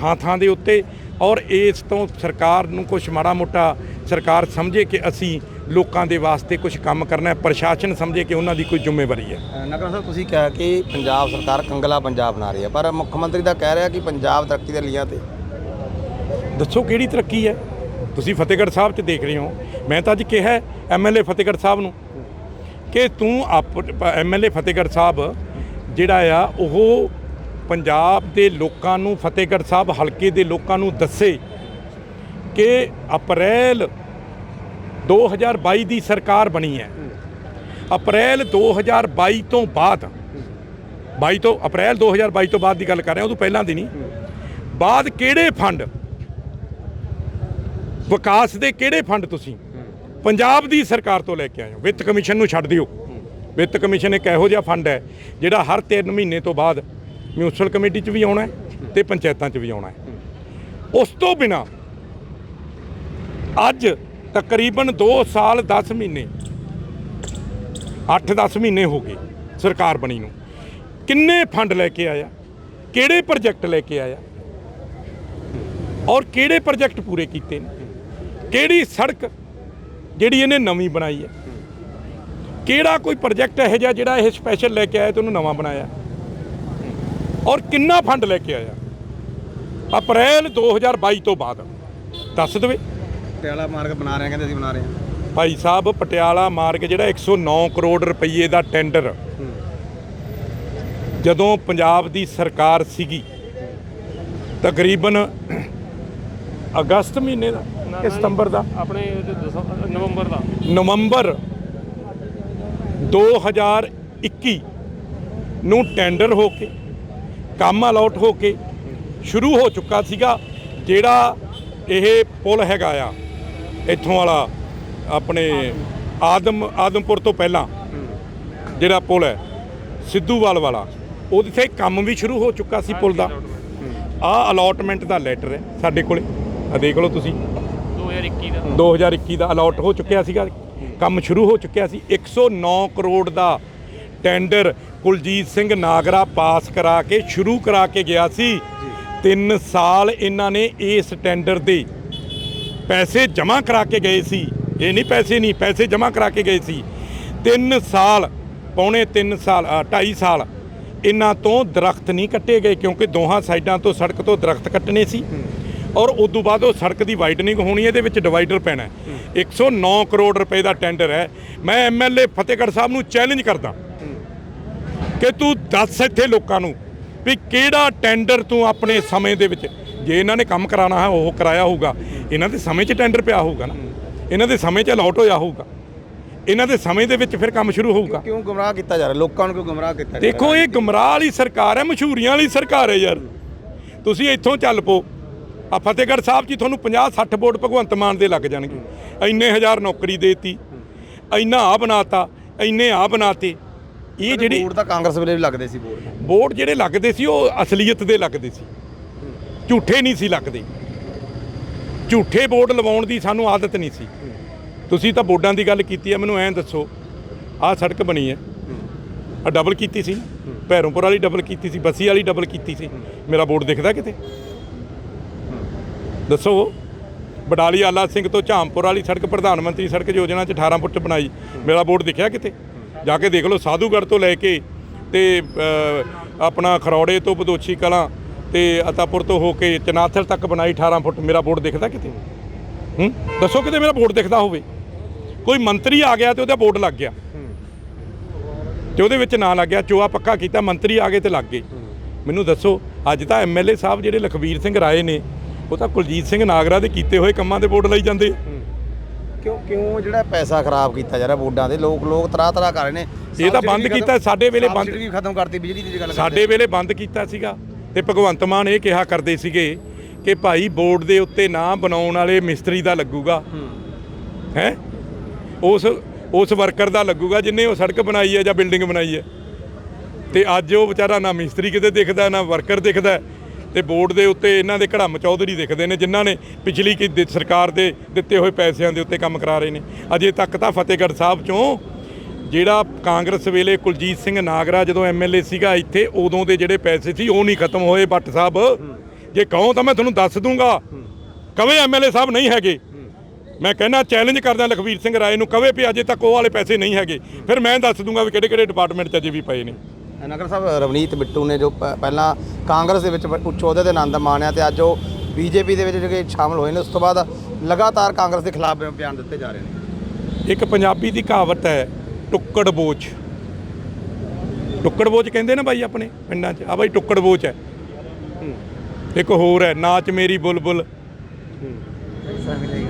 ਥਾਂ ਥਾਂ ਦੇ ਉੱਤੇ ਔਰ ਇਸ ਤੋਂ ਸਰਕਾਰ ਨੂੰ ਕੁਝ ਮਾੜਾ ਮੋਟਾ ਸਰਕਾਰ ਸਮਝੇ ਕਿ ਅਸੀਂ ਲੋਕਾਂ ਦੇ ਵਾਸਤੇ ਕੁਝ ਕੰਮ ਕਰਨਾ ਹੈ। ਪ੍ਰਸ਼ਾਸਨ ਸਮਝੇ ਕਿ ਉਹਨਾਂ ਦੀ ਕੋਈ ਜ਼ਿੰਮੇਵਾਰੀ ਹੈ। ਨਗਰ ਸਾਹਿਬ ਤੁਸੀਂ ਕਿਹਾ ਕਿ ਪੰਜਾਬ ਸਰਕਾਰ ਕੰਗਲਾ ਪੰਜਾਬ ਬਣਾ ਰਹੀ ਹੈ ਪਰ ਮੁੱਖ ਮੰਤਰੀ ਦਾ ਕਹਿ ਰਿਹਾ ਕਿ ਪੰਜਾਬ ਤਰੱਕੀ ਦੇ ਲੀਆਂ ਤੇ। ਦੱਸੋ ਕਿਹੜੀ ਤਰੱਕੀ ਹੈ? ਤੁਸੀਂ ਫਤਿਹਗੜ੍ਹ ਸਾਹਿਬ 'ਚ ਦੇਖ ਰਹੇ ਹੋ। ਮੈਂ ਤਾਂ ਅੱਜ ਕਿਹਾ ਐਮਐਲਏ ਫਤਿਹਗੜ੍ਹ ਸਾਹਿਬ ਨੂੰ ਕਿ ਤੂੰ ਐਮਐਲਏ ਫਤਿਹਗੜ੍ਹ ਸਾਹਿਬ ਜਿਹੜਾ ਆ ਉਹ ਪੰਜਾਬ ਦੇ ਲੋਕਾਂ ਨੂੰ ਫਤਿਹਗੜ੍ਹ ਸਾਹਿਬ ਹਲਕੇ ਦੇ ਲੋਕਾਂ ਨੂੰ ਦੱਸੇ ਕਿ ਅਪ੍ਰੈਲ 2022 ਦੀ ਸਰਕਾਰ ਬਣੀ ਹੈ। ਅਪ੍ਰੈਲ 2022 ਤੋਂ ਬਾਅਦ 22 ਤੋਂ, ਅਪ੍ਰੈਲ 2022 ਤੋਂ ਬਾਅਦ ਦੀ ਗੱਲ ਕਰ ਰਿਹਾ, ਉਹ ਤੋਂ ਪਹਿਲਾਂ ਦੀ ਨਹੀਂ। ਬਾਅਦ ਕਿਹੜੇ ਫੰਡ? ਵਿਕਾਸ ਦੇ ਕਿਹੜੇ ਫੰਡ ਤੁਸੀਂ? ਪੰਜਾਬ ਦੀ ਸਰਕਾਰ ਤੋਂ ਲੈ ਕੇ ਆਏ ਹੋ। ਵਿੱਤ ਕਮਿਸ਼ਨ ਨੂੰ ਛੱਡ ਦਿਓ। ਵਿੱਤ ਕਮਿਸ਼ਨ ਇੱਕ ਇਹੋ ਜਿਹਾ ਫੰਡ ਹੈ, ਜਿਹੜਾ ਹਰ 3 ਮਹੀਨੇ ਤੋਂ ਬਾਅਦ ਮਿਊਨਿਸਪਲ ਕਮੇਟੀ 'ਚ ਵੀ ਆਉਣਾ ਹੈ ਤੇ ਪੰਚਾਇਤਾਂ 'ਚ ਵੀ ਆਉਣਾ ਹੈ। ਉਸ ਤੋਂ ਬਿਨਾ ਅੱਜ ਤਕਰੀਬਨ 2 ਸਾਲ 10 ਮਹੀਨੇ 8-10 ਮਹੀਨੇ ਹੋ ਗਏ ਸਰਕਾਰ ਬਣੀ ਨੂੰ। ਕਿੰਨੇ ਫੰਡ ਲੈ ਕੇ ਆਇਆ, ਕਿਹੜੇ ਪ੍ਰੋਜੈਕਟ ਲੈ ਕੇ ਆਇਆ ਔਰ ਕਿਹੜੇ ਪ੍ਰੋਜੈਕਟ ਪੂਰੇ ਕੀਤੇ ਨੇ? ਕਿਹੜੀ ਸੜਕ ਜਿਹੜੀ ਇਹਨੇ ਨਵੀਂ ਬਣਾਈ ਹੈ? ਕਿਹੜਾ ਕੋਈ ਪ੍ਰੋਜੈਕਟ ਇਹੋ ਜਿਹਾ ਜਿਹੜਾ ਇਹ ਸਪੈਸ਼ਲ ਲੈ ਕੇ ਆਇਆ ਤੇ ਉਹਨੂੰ ਨਵਾਂ ਬਣਾਇਆ? ਔਰ ਕਿੰਨਾ ਫੰਡ ਲੈ ਕੇ ਆਇਆ? ਅਪ੍ਰੈਲ 2022 ਤੋਂ ਬਾਅਦ। ਦੱਸ ਦੇਵੇ। ਪਟਿਆਲਾ ਮਾਰਗ ਬਣਾ ਰਹੇ ਕਹਿੰਦੇ ਅਸੀਂ ਬਣਾ ਰਹੇ ਹਾਂ। ਭਾਈ ਸਾਹਿਬ ਪਟਿਆਲਾ ਮਾਰਗ ਜਿਹੜਾ 109 ਕਰੋੜ ਰੁਪਏ ਦਾ ਟੈਂਡਰ। ਜਦੋਂ ਪੰਜਾਬ ਦੀ ਸਰਕਾਰ ਸੀਗੀ ਤਕਰੀਬਨ ਅਗਸਤ ਮਹੀਨੇ ਦਾ ਕਿ ਸਤੰਬਰ ਦਾ। ਆਪਣੇ ਨਵੰਬਰ ਦਾ। ਨਵੰਬਰ 2021 ਨੂੰ ਟੈਂਡਰ ਹੋ ਕੇ ਕੰਮ ਅਲਾਟ ਹੋ ਕੇ ਸ਼ੁਰੂ ਹੋ ਚੁੱਕਾ ਸੀਗਾ ਜਿਹੜਾ ਇਹ ਪੁਲ ਹੈਗਾ ਆ। ਇੱਥੋਂ ਵਾਲਾ ਆਪਣੇ ਆਦਮ ਆਦਮਪੁਰ ਤੋਂ ਪਹਿਲਾਂ ਜਿਹੜਾ ਪੁਲ ਹੈ ਸਿੱਧੂਵਾਲ ਵਾਲਾ ਉਹਦੇ ਤੇ ਕੰਮ ਵੀ ਸ਼ੁਰੂ ਹੋ ਚੁੱਕਾ ਸੀ ਪੁਲ ਦਾ। ਆ ਅਲਾਟਮੈਂਟ ਦਾ ਲੈਟਰ ਹੈ ਸਾਡੇ ਕੋਲੇ। ਆ ਦੇਖ ਲਓ ਤੁਸੀਂ। 2021 ਦਾ। 2021 ਦਾ ਅਲਾਟ ਹੋ ਚੁੱਕਿਆ ਸੀਗਾ। ਕੰਮ ਸ਼ੁਰੂ ਹੋ ਚੁੱਕਿਆ ਸੀ। 109 ਕਰੋੜ ਦਾ ਟੈਂਡਰ ਕੁਲਜੀਤ ਸਿੰਘ ਨਾਗਰਾ ਪਾਸ ਕਰਾ ਕੇ ਸ਼ੁਰੂ ਕਰਾ ਕੇ ਗਿਆ ਸੀ। 3 ਸਾਲ ਇਹਨਾਂ ਨੇ ਇਸ ਟੈਂਡਰ ਦੇ ਪੈਸੇ ਜਮ੍ਹਾਂ ਕਰਾ ਕੇ ਗਏ ਸੀ। ਇਹ ਨਹੀਂ ਪੈਸੇ ਨਹੀਂ, ਪੈਸੇ ਜਮ੍ਹਾਂ ਕਰਾ ਕੇ ਗਏ ਸੀ। 3 ਸਾਲ, ਪੌਣੇ 3 ਸਾਲ 2.5 ਸਾਲ ਇਹਨਾਂ ਤੋਂ ਦਰਖਤ ਨਹੀਂ ਕੱਟੇ ਗਏ ਕਿਉਂਕਿ ਦੋਹਾਂ ਸਾਈਡਾਂ ਤੋਂ ਸੜਕ ਤੋਂ ਦਰਖਤ ਕੱਟਣੇ ਸੀ। ਔਰ ਉਸ ਤੋਂ ਬਾਅਦ ਉਹ ਸੜਕ ਦੀ ਵਾਈਡਨਿੰਗ ਹੋਣੀ ਇਹਦੇ ਵਿੱਚ ਡਿਵਾਈਡਰ ਪੈਣਾ ਹੈ। 109 ਕਰੋੜ ਰੁਪਏ ਦਾ ਟੈਂਡਰ ਹੈ। ਮੈਂ ਐਮਐਲਏ ਫਤਿਹਗੜ੍ਹ ਸਾਹਿਬ ਨੂੰ ਚੈਲੰਜ ਕਰਦਾ ਕਿ ਤੂੰ ਦੱਸ ਇੱਥੇ ਲੋਕਾਂ ਨੂੰ ਵੀ ਕਿਹੜਾ ਟੈਂਡਰ ਤੂੰ ਆਪਣੇ ਸਮੇਂ ਦੇ ਵਿੱਚ ਜੇ ਇਹਨਾਂ ਨੇ ਕੰਮ ਕਰਾਉਣਾ ਹੈ ਉਹ ਕਰਾਇਆ ਹੋਊਗਾ। ਇਹਨਾਂ ਦੇ ਸਮੇਂ 'ਚ ਟੈਂਡਰ ਪਿਆ ਹੋਊਗਾ ਨਾ। ਇਹਨਾਂ ਦੇ ਸਮੇਂ 'ਚ ਅਲਾਟ ਹੋਇਆ ਹੋਊਗਾ। ਇਹਨਾਂ ਦੇ ਸਮੇਂ ਦੇ ਵਿੱਚ ਫਿਰ ਕੰਮ ਸ਼ੁਰੂ ਹੋਊਗਾ। ਕਿਉਂ ਗੁੰਮਰਾਹ ਕੀਤਾ ਜਾ ਰਿਹਾ? ਲੋਕਾਂ ਨੂੰ ਕਿਉਂ ਗੁੰਮਰਾਹ ਕੀਤਾ ਜਾ ਰਿਹਾ? ਦੇਖੋ ਇਹ ਗਮਰਾਹ ਵਾਲੀ ਸਰਕਾਰ ਹੈ ਮਸ਼ਹੂਰੀਆਂ ਵਾਲੀ ਸਰਕਾਰ ਹੈ ਯਾਰ। ਤੁਸੀਂ ਇੱਥੋਂ ਚੱਲ ਪੋ ਆ ਫਤਿਹਗੜ੍ਹ ਸਾਹਿਬ 'ਚ ਤੁਹਾਨੂੰ 50 60 ਵੋਟ ਭਗਵੰਤ ਮਾਨ ਦੇ ਲੱਗ ਜਾਣਗੇ। ਇੰਨੇ ਹਜ਼ਾਰ ਨੌਕਰੀ ਦੇਤੀ ਇੰਨਾ ਆ ਬਣਾਤਾ ਇੰਨੇ ਆ ਬਣਾਤੇ। ਇਹ ਜਿਹੜੀ ਵੋਟ ਤਾਂ ਕਾਂਗਰਸ ਵੇਲੇ ਵੀ ਲੱਗਦੇ ਸੀ ਵੋਟ। ਵੋਟ ਜਿਹੜੇ ਲੱਗਦੇ ਸੀ ਉਹ ਅਸਲੀਅਤ ਦੇ ਲੱਗਦੇ ਸੀ। ਝੂਠੇ ਨਹੀਂ ਸੀ ਲੱਗਦੇ। ਝੂਠੇ ਵੋਟ ਲਵਾਉਣ ਦੀ ਸਾਨੂੰ ਆਦਤ ਨਹੀਂ ਸੀ। ਤੁਸੀਂ ਤਾਂ ਵੋਟਾਂ ਦੀ ਗੱਲ ਕੀਤੀ ਹੈ, ਮੈਨੂੰ ਐਂ ਦੱਸੋ, ਆਹ ਸੜਕ ਬਣੀ ਹੈ। ਆ ਡਬਲ ਕੀਤੀ ਸੀ। ਭੈਰੋਂਪੁਰ ਵਾਲੀ ਡਬਲ ਕੀਤੀ ਸੀ, ਬੱਸੀ ਵਾਲੀ ਡਬਲ ਕੀਤੀ ਸੀ। ਮੇਰਾ ਵੋਟ ਦਿਖਦਾ ਕਿਤੇ? ਦੱਸੋ। ਬਡਾਲੀ ਆਲਾ ਸਿੰਘ ਤੋਂ ਝਾਮਪੁਰ ਵਾਲੀ ਸੜਕ, ਪ੍ਰਧਾਨ ਮੰਤਰੀ ਸੜਕ ਯੋਜਨਾ ਚ 18 ਫੁੱਟ ਬਣਾਈ। ਮੇਰਾ ਵੋਟ ਦਿਖਿਆ ਕਿਤੇ? ਜਾ ਕੇ ਦੇਖ ਲਓ, ਸਾਧੂਗੜ੍ਹ ਤੋਂ ਲੈ ਕੇ ਤੇ ਆਪਣਾ ਖਰੌੜੇ ਤੋਂ ਬਦੋਛੀ ਕਲਾਂ ਤੇ ਅਤਾਪੁਰ ਤੋਂ ਹੋ ਕੇ ਚਨਾਥਲ ਤੱਕ ਬਣਾਈ 18 ਫੁੱਟ ਮੇਰਾ ਵੋਟ ਦਿਖਦਾ ਕਿਤੇ? ਹੂੰ? ਦੱਸੋ ਕਿਤੇ ਮੇਰਾ ਵੋਟ ਦਿਖਦਾ ਹੋਵੇ। ਕੋਈ ਮੰਤਰੀ ਆ ਗਿਆ ਤੇ ਉਹਦਾ ਵੋਟ ਲੱਗ ਗਿਆ। ਤੇ ਉਹਦੇ ਵਿੱਚ ਨਾਂ ਲੱਗ ਗਿਆ ਚੋਆ ਪੱਕਾ ਕੀਤਾ ਮੰਤਰੀ ਆ ਗਏ ਤੇ ਲੱਗ ਗਏ। ਮੈਨੂੰ ਦੱਸੋ ਅੱਜ ਤਾਂ ਐਮਐਲਏ ਸਾਹਿਬ ਜਿਹੜੇ ਲਖਵੀਰ ਸਿੰਘ ਰਾਏ ਨੇ ਉਹ ਤਾਂ ਕੁਲਜੀਤ ਸਿੰਘ ਨਾਗਰਾ ਦੇ ਕੀਤੇ ਹੋਏ ਕੰਮਾਂ ਦੇ ਵੋਟ ਲਈ ਜਾਂਦੇ ਕਿਉਂ ਕਿਉਂ ਜਿਹੜਾ ਪੈਸਾ ਖਰਾਬ ਕੀਤਾ ਜਾ ਰਿਹਾ ਵੋਟਾਂ ਦੇ? ਲੋਕ ਲੋਕ ਤਰਾ ਤਰਾ ਕਰ ਰਹੇ ਨੇ। ਇਹ ਤਾਂ ਬੰਦ ਕੀਤਾ ਸਾਡੇ ਵੇਲੇ ਬੰਦ ਵੀ ਖਤਮ ਕਰਤੀ ਬਿਜਲੀ ਦੀ ਗੱਲ ਸਾਡੇ ਵੇਲੇ ਬੰਦ ਕੀਤਾ ਸੀਗਾ। ਤੇ ਭਗਵੰਤ ਮਾਨ ਇਹ ਕਿਹਾ ਕਰਦੇ ਸੀਗੇ ਕਿ ਭਾਈ ਬੋਰਡ ਦੇ ਉੱਤੇ ਨਾ ਬਣਾਉਣ ਵਾਲੇ ਮਿਸਤਰੀ ਦਾ ਲੱਗੂਗਾ। ਹੈ? ਉਸ ਉਸ ਵਰਕਰ ਦਾ ਲੱਗੂਗਾ ਜਿਨੇ ਉਹ ਸੜਕ ਬਣਾਈ ਹੈ ਜਾਂ ਬਿਲਡਿੰਗ ਬਣਾਈ ਹੈ। ਤੇ ਅੱਜ ਉਹ ਵਿਚਾਰਾ ਨਾ ਮਿਸਤਰੀ ਕਿਤੇ ਦਿਖਦਾ, ਨਾ ਵਰਕਰ ਦਿਖਦਾ ਤੇ ਬੋਰਡ ਦੇ ਉੱਤੇ ਇਹਨਾਂ ਦੇ ਘੜਮ ਚੌਧਰੀ ਦਿਖਦੇ ਨੇ, ਜਿਨ੍ਹਾਂ ਨੇ ਪਿਛਲੀ ਕੀ ਸਰਕਾਰ ਦੇ ਦਿੱਤੇ ਹੋਏ ਪੈਸਿਆਂ ਦੇ ਉੱਤੇ ਕੰਮ ਕਰਾ ਰਹੇ ਨੇ। ਅਜੇ ਤੱਕ ਤਾਂ ਫਤਿਹਗੜ੍ਹ ਸਾਹਿਬ ਚੋਂ ਜਿਹੜਾ ਕਾਂਗਰਸ ਵੇਲੇ ਕੁਲਜੀਤ ਸਿੰਘ ਨਾਗਰਾ ਜਦੋਂ ਐਮਐਲਏ ਸੀਗਾ ਇੱਥੇ ਉਦੋਂ ਦੇ ਜਿਹੜੇ ਪੈਸੇ ਸੀ ਉਹ ਨਹੀਂ ਖਤਮ ਹੋਏ ਭੱਟ ਸਾਹਿਬ। ਜੇ ਕਹੋ ਤਾਂ ਮੈਂ ਤੁਹਾਨੂੰ ਦੱਸ ਦੂੰਗਾ। ਕਵੇ ਐਮਐਲਏ ਸਾਹਿਬ ਨਹੀਂ ਹੈਗੇ। ਮੈਂ ਕਹਿੰਦਾ ਚੈਲੰਜ ਕਰਦਾ ਲਖਵੀਰ ਸਿੰਘ ਰਾਏ ਨੂੰ ਕਵੇ ਵੀ ਅਜੇ ਤੱਕ ਉਹ ਵਾਲੇ ਪੈਸੇ ਨਹੀਂ ਹੈਗੇ। ਫਿਰ ਮੈਂ ਦੱਸ ਦੂੰਗਾ ਵੀ ਕਿਹੜੇ ਕਿਹੜੇ ਡਿਪਾਰਟਮੈਂਟ 'ਚ ਅਜੇ ਵੀ ਪਏ ਨੇ। ਨਗਰ ਸਾਹਿਬ ਰਵਨੀਤ ਬਿੱਟੂ ਨੇ ਜੋ ਪਹਿਲਾਂ ਕਾਂਗਰਸ ਦੇ ਵਿੱਚ ਉੱਚ ਅਹੁਦੇ ਤੇ ਆਨੰਦ ਮਾਣਿਆ ਤੇ ਅੱਜ ਉਹ ਬੀਜੇਪੀ ਦੇ ਵਿੱਚ ਜਿਹੜੇ ਸ਼ਾਮਲ ਹੋਏ ਨੇ ਉਸ ਤੋਂ ਬਾਅਦ ਲਗਾਤਾਰ ਕਾਂਗਰਸ ਦੇ ਖਿਲਾਫ ਬਿਆਨ ਦਿੱਤੇ ਜਾ ਰਹੇ ਨੇ। ਇੱਕ ਪੰਜਾਬੀ ਦੀ ਕਹਾਵਤ ਹੈ ਟੁੱਕੜ ਬੋਚ ਟੁੱਕੜ ਬੋਚ ਕਹਿੰਦੇ ਨਾ ਬਾਈ ਆਪਣੇ ਪਿੰਡਾਂ 'ਚ। ਆ ਬਾਈ ਟੁੱਕੜ ਬੋਚ ਹੈ। ਇੱਕ ਹੋਰ ਹੈ, ਨਾਚ ਮੇਰੀ ਬੁਲਬੁਲ।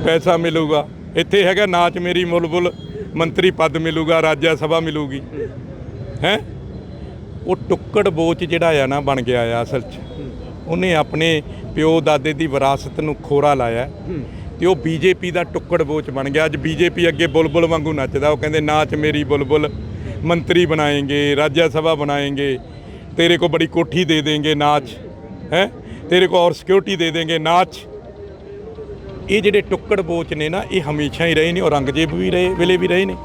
ਪੈਸਾ ਮਿਲੂਗਾ। ਇੱਥੇ ਹੈਗਾ ਨਾਚ ਮੇਰੀ ਬੁਲਬੁਲ ਮੰਤਰੀ ਪਦ ਮਿਲੂਗਾ ਰਾਜਿਆ ਸਭਾ ਮਿਲੂਗੀ। ਹੈ? ਉਹ ਟੁੱਕੜ ਬੋਚ ਜਿਹੜਾ ਆ ਨਾ ਬਣ ਗਿਆ ਆ ਅਸਲ 'ਚ। ਉਹਨੇ ਆਪਣੇ ਪਿਓ ਦਾਦੇ ਦੀ ਵਿਰਾਸਤ ਨੂੰ ਖੋਰਾ ਲਾਇਆ। ਤੇ ਉਹ ਬੀਜੇਪੀ ਦਾ ਟੁੱਕੜ ਬੋਚ ਬਣ ਗਿਆ। ਅੱਜ ਬੀਜੇਪੀ ਅੱਗੇ ਬੁਲਬੁਲ ਵਾਂਗੂ ਨੱਚਦਾ। ਉਹ ਕਹਿੰਦੇ ਨਾਚ ਮੇਰੀ ਬੁਲਬੁਲ ਮੰਤਰੀ ਬਣਾਏਂਗੇ ਰਾਜਿਆ ਸਭਾ ਬਣਾਏਂਗੇ। ਤੇਰੇ ਕੋ ਬੜੀ ਕੋਠੀ ਦੇ ਦੇਂਗੇ ਨਾਚ। ਹੈ? ਤੇਰੇ ਕੋ ਔਰ ਸਿਕਿਉਰਿਟੀ ਦੇ ਦੇਂਗੇ ਨਾਚ। ਇਹ ਜਿਹੜੇ ਟੁੱਕੜ ਬੋਚ ਨੇ ਨਾ ਇਹ ਹਮੇਸ਼ਾ ਹੀ ਰਹੇ ਨੇ ਔਰੰਗਜ਼ੇਬ ਵੀ ਰਹੇ ਵੇਲੇ ਵੀ ਰਹੇ ਨੇ।